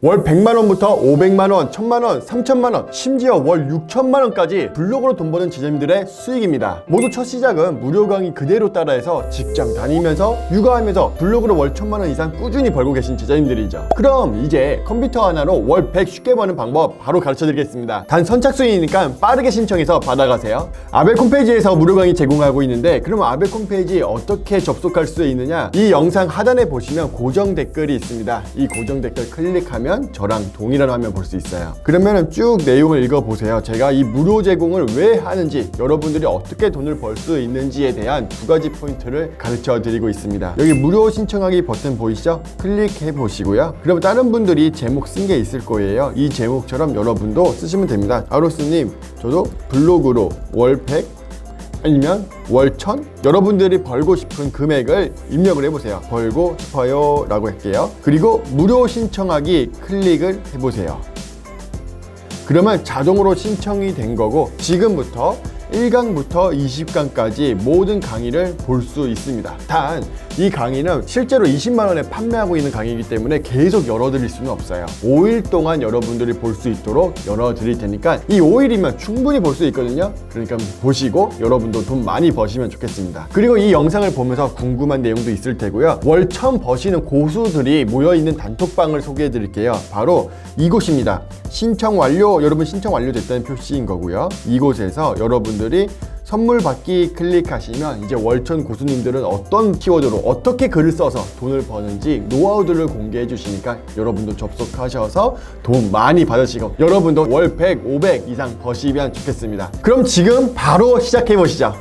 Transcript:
월 100만원부터 500만원, 1000만원, 3000만원, 심지어 월 6천만원까지 블로그로 돈 버는 제자님들의 수익입니다. 모두 첫 시작은 무료 강의 그대로 따라해서 직장 다니면서 육아하면서 블로그로 월 1000만원 이상 꾸준히 벌고 계신 제자님들이죠. 그럼 이제 컴퓨터 하나로 월 100 쉽게 버는 방법 바로 가르쳐 드리겠습니다. 단 선착순이니까 빠르게 신청해서 받아가세요. 아벨 홈페이지에서 무료 강의 제공하고 있는데 그럼 아벨 홈페이지 어떻게 접속할 수 있느냐? 이 영상 하단에 보시면 고정 댓글이 있습니다. 이 고정 댓글 클릭하면 저랑 동일한 화면 볼 수 있어요. 그러면 쭉 내용을 읽어보세요. 제가 이 무료 제공을 왜 하는지 여러분들이 어떻게 돈을 벌 수 있는지에 대한 두 가지 포인트를 가르쳐 드리고 있습니다. 여기 무료 신청하기 버튼 보이시죠? 클릭해 보시고요. 그럼 다른 분들이 제목 쓴 게 있을 거예요. 이 제목처럼 여러분도 쓰시면 됩니다. 아로스님, 저도 블로그로 월 100, 아니면 월 천? 여러분들이 벌고 싶은 금액을 입력을 해보세요. 벌고 싶어요 라고 할게요. 그리고 무료 신청하기 클릭을 해보세요. 그러면 자동으로 신청이 된 거고 지금부터 1강부터 20강까지 모든 강의를 볼 수 있습니다. 단, 이 강의는 실제로 20만 원에 판매하고 있는 강의이기 때문에 계속 열어드릴 수는 없어요. 5일 동안 여러분들이 볼 수 있도록 열어드릴 테니까 이 5일이면 충분히 볼 수 있거든요. 그러니까 보시고 여러분도 돈 많이 버시면 좋겠습니다. 그리고 이 영상을 보면서 궁금한 내용도 있을 테고요. 월 처음 버시는 고수들이 모여있는 단톡방을 소개해 드릴게요. 바로 이곳입니다. 신청 완료, 여러분 신청 완료됐다는 표시인 거고요. 이곳에서 여러분들이 선물 받기 클릭하시면 이제 월천 고수님들은 어떤 키워드로 어떻게 글을 써서 돈을 버는지 노하우들을 공개해 주시니까 여러분도 접속하셔서 돈 많이 받으시고 여러분도 월 100, 500 이상 버시면 좋겠습니다. 그럼 지금 바로 시작해 보시죠.